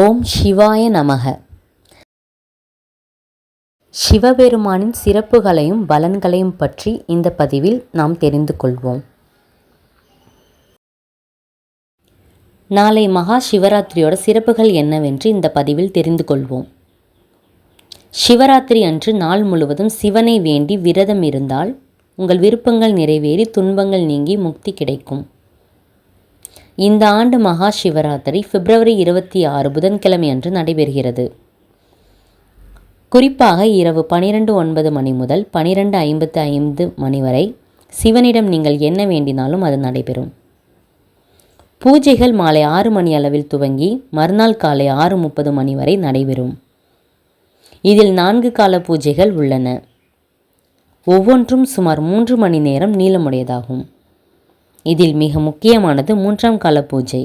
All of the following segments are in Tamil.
ஓம் சிவாய நமக. சிவபெருமானின் சிறப்புகளையும் பலன்களையும் பற்றி இந்த பதிவில் நாம் தெரிந்து கொள்வோம். நாளை மகா சிவராத்திரியோட சிறப்புகள் என்னவென்று இந்த பதிவில் தெரிந்து கொள்வோம். சிவராத்திரி அன்று நாள் முழுவதும் சிவனை வேண்டி விரதம் இருந்தால் உங்கள் விருப்பங்கள் நிறைவேறி துன்பங்கள் நீங்கி முக்தி கிடைக்கும். இந்த ஆண்டு மகா சிவராத்திரி பிப்ரவரி இருபத்தி ஆறு புதன்கிழமை அன்று நடைபெறுகிறது. குறிப்பாக இரவு பனிரெண்டு ஒன்பது மணி முதல் பனிரெண்டு ஐம்பத்து ஐந்து மணி வரை சிவனிடம் நீங்கள் என்ன வேண்டினாலும் அது நடைபெறும். பூஜைகள் மாலை ஆறு மணி அளவில் துவங்கி மறுநாள் காலை ஆறு முப்பது மணி வரை நடைபெறும். இதில் நான்கு கால பூஜைகள் உள்ளன. ஒவ்வொன்றும் சுமார் மூன்று மணி நேரம் நீளமுடையதாகும். இதில் மிக முக்கியமானது மூன்றாம் கால பூஜை.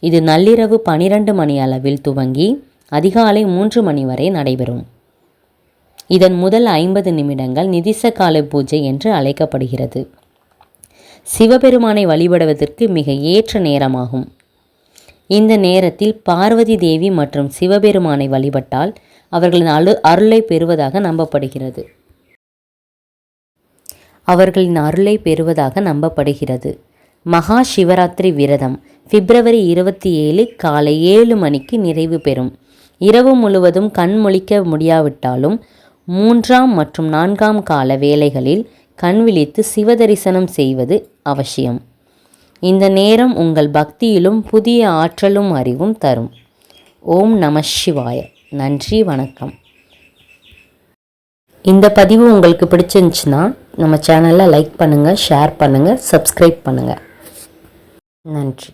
இது நள்ளிரவு பனிரெண்டு மணி அளவில் துவங்கி அதிகாலை மூன்று மணி வரை நடைபெறும். இதன் முதல் ஐம்பது நிமிடங்கள் நிதிச கால பூஜை என்று அழைக்கப்படுகிறது. சிவபெருமானை வழிபடுவதற்கு மிக ஏற்ற நேரமாகும். இந்த நேரத்தில் பார்வதி தேவி மற்றும் சிவபெருமானை வழிபட்டால் அவர்களின் அழு அருளை பெறுவதாக நம்பப்படுகிறது. அவர்களின் அருளை பெறுவதாக நம்பப்படுகிறது. மகா சிவராத்திரி விரதம் பிப்ரவரி இருபத்தி ஏழு காலை ஏழு மணிக்கு நிறைவு பெறும். இரவு முழுவதும் கண் முழிக்க முடியாவிட்டாலும் மூன்றாம் மற்றும் நான்காம் கால வேளைகளில் கண் விழித்து சிவதரிசனம் செய்வது அவசியம். இந்த நேரம் உங்கள் பக்தியிலும் புதிய ஆற்றலும் அறிவும் தரும். ஓம் நம சிவாய. நன்றி வணக்கம். இந்த பதிவு உங்களுக்கு பிடிச்சிருந்துச்சுன்னா நம்ம சேனலை லைக் பண்ணுங்கள் ஷேர் பண்ணுங்கள் சப்ஸ்கிரைப் பண்ணுங்கள் நன்றி.